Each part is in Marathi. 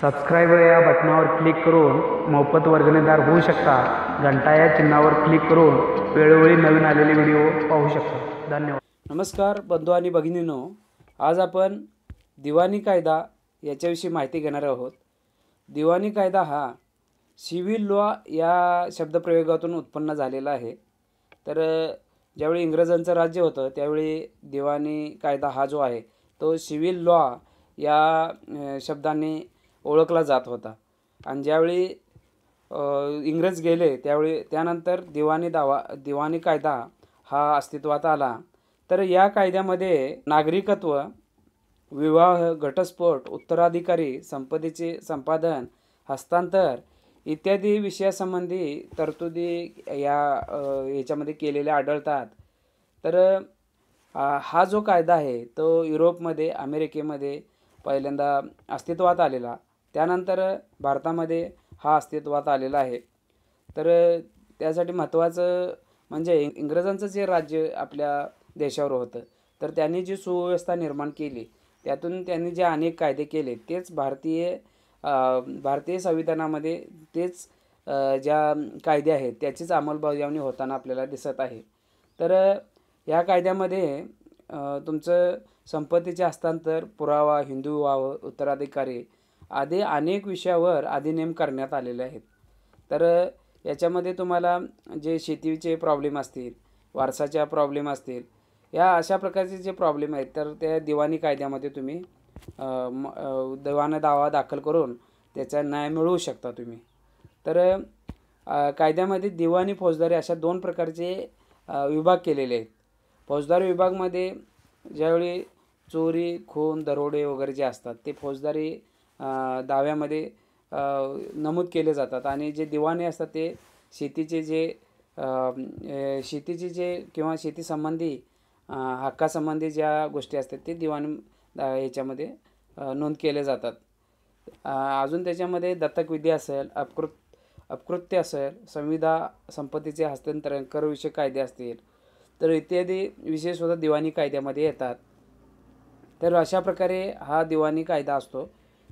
सबस्क्राईब या बटनावर क्लिक करून मोफत वर्गणीदार होऊ शकता. घंटा या चिन्हावर क्लिक करून वेळोवेळी नवीन आलेले व्हिडिओ पाहू शकता. धन्यवाद. नमस्कार बंधू आणि भगिनीनो. आज आपण दिवाणी कायदा याच्याविषयी माहिती घेणार आहोत. दिवाणी कायदा हा सिव्हिल लॉ या शब्दप्रयोगातून उत्पन्न झालेला आहे. तर ज्यावेळी इंग्रजांचं राज्य होतं त्यावेळी दिवाणी कायदा हा जो आहे तो सिव्हिल लॉ या शब्दाने ओळखला जात होता. आणि ज्यावेळी इंग्रज गेले त्यावेळी त्यानंतर दिवाणी दावा दिवाणी कायदा हा अस्तित्वात आला. तर या कायद्यामध्ये नागरिकत्व विवाह घटस्फोट उत्तराधिकारी संपत्तीचे संपादन हस्तांतर इत्यादी विषयासंबंधी तरतुदी या याच्यामध्ये केलेल्या आढळतात. तर हा जो कायदा आहे तो युरोपमध्ये अमेरिकेमध्ये पहिल्यांदा अस्तित्वात आलेला. त्यानंतर भारतामध्ये हा अस्तित्वात आलेला आहे. तर त्यासाठी महत्त्वाचं म्हणजे इंग- इंग्रजांचं जे राज्य आपल्या देशावर होतं. तर त्यांनी जी सुव्यवस्था निर्माण केली त्यातून त्यांनी जे अनेक कायदे केले तेच भारतीय भारतीय संविधानामध्ये तेच ज्या कायदे आहेत त्याचीच अंमलबजावणी होताना आपल्याला दिसत आहे. तर या कायद्यामध्ये तुमचं संपत्तीचे हस्तांतर पुरावा हिंदू व्हावं उत्तराधिकारी आदी अनेक विषयावर अधिनियम करण्यात आलेले आहेत. तर याच्यामध्ये तुम्हाला जे शेतीचे प्रॉब्लेम असतील वारसाच्या प्रॉब्लेम असतील या अशा प्रकारचे जे प्रॉब्लेम आहेत तर त्या दिवाणी कायद्यामध्ये तुम्ही अ, म- दावा दाखल करून त्याचा न्याय मिळवू शकता तुम्ही. तर कायद्यामध्ये दिवाणी फौजदारी अशा दोन प्रकारचे विभाग केलेले आहेत. फौजदारी विभागमध्ये ज्यावेळी चोरी खून दरोडे वगैरे जे असतात ते फौजदारी दाव्यामध्ये नमूद केले जातात. आणि जे दिवाणी असतात ते शेतीचे जे शेतीचे जे किंवा शेतीसंबंधी हक्कासंबंधी ज्या गोष्टी असतात ते दिवाणी अ, याच्यामध्ये नोंद केले जातात. अजून त्याच्यामध्ये दत्तक असेल अपकृत अपकृत्य असेल संविधा संपत्तीचे हस्तांतरण करविषयक कायदे असतील तर इत्यादी विषय सुद्धा दिवाणी कायद्यामध्ये येतात. तर अशा प्रकारे हा दिवाणी कायदा असतो.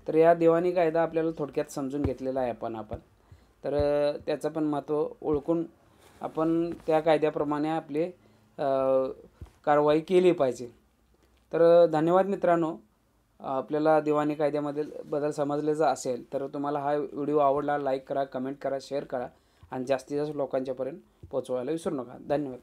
तर या दिवाणी कायदा आपल्याला थोडक्यात समजून घेतलेला आहे आपण आपण. तर त्याचं पण महत्त्व ओळखून आपण त्या कायद्याप्रमाणे आपली कारवाई केली पाहिजे. तर धन्यवाद मित्रांनो. आपल्याला दिवाणी कायद्यामध्ये बदल समजलेचा असेल तर तुम्हाला हा व्हिडिओ आवडला लाईक करा कमेंट करा शेअर करा आणि जास्तीत जास्त लोकांच्यापर्यंत पोचवायला विसरू नका. धन्यवाद.